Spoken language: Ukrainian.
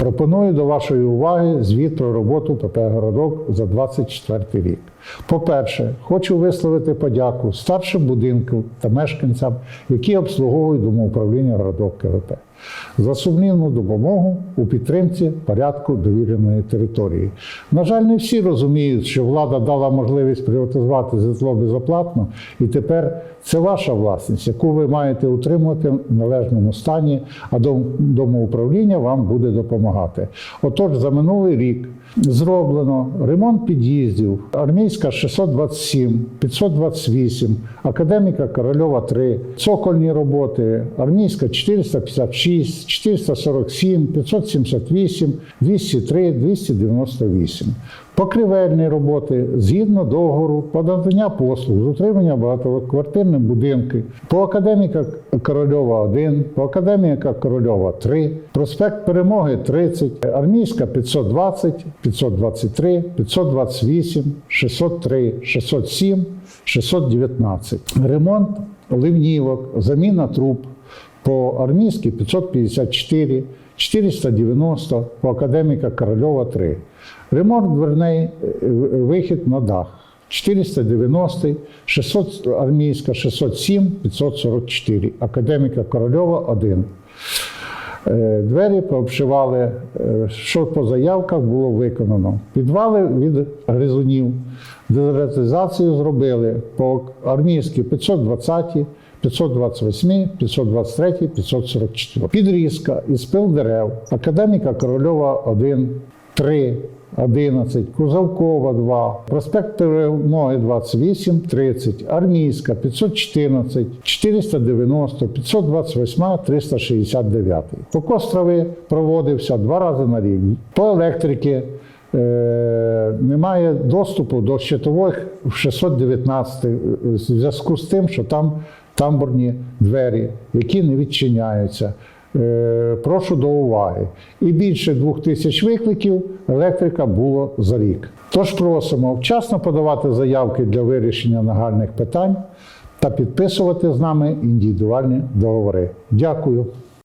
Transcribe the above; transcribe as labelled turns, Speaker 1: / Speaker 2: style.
Speaker 1: Пропоную до вашої уваги звіт про роботу ПП Городок за 24 рік. По-перше, хочу висловити подяку старшим будинкам та мешканцям, які обслуговують домоуправління Городок КВП, за сумлінну допомогу у підтримці порядку довіреної території. На жаль, не всі розуміють, що влада дала можливість приватизувати житло безоплатно, і тепер це ваша власність, яку ви маєте утримувати в належному стані, а дом- домоуправління вам буде допомагати. Отож, за минулий рік зроблено ремонт під'їздів, армійська 627, 528, академіка Корольова 3, цокольні роботи, армійська 456, 447, 578, 203, 298. Покривельні роботи згідно договору надання послуг з утримання багатоквартирних будинків по академіка Корольова 1, по академіка Корольова 3, проспект Перемоги 30, армійська 520, 523, 528, 603, 607, 619. Ремонт ливнівок, заміна труб по армійській 554, 490, по академіка Корольова 3. Ремонт дверний е, вихід на дах 490, 600 армійська 607, 544, академіка Корольова 1. Е, Двері пообшивали, е, що по заявках було виконано. Підвали від гризунів, дезертизацію зробили по армійській 520, 528, 523, 544. Підрізка і спил дерев, академіка Корольова 1, 3, 11, Кузовкова 2, проспект Перемоги 28, 30, Армійська 514, 490, 528, 369. Покос трави проводився два рази на рік. По електрики е, немає доступу до щитових в 619 в зв'язку з тим, що там тамбурні двері, які не відчиняються. Е, Прошу до уваги. І більше двох тисяч викликів електрика було за рік. Тож просимо вчасно подавати заявки для вирішення нагальних питань та підписувати з нами індивідуальні договори. Дякую.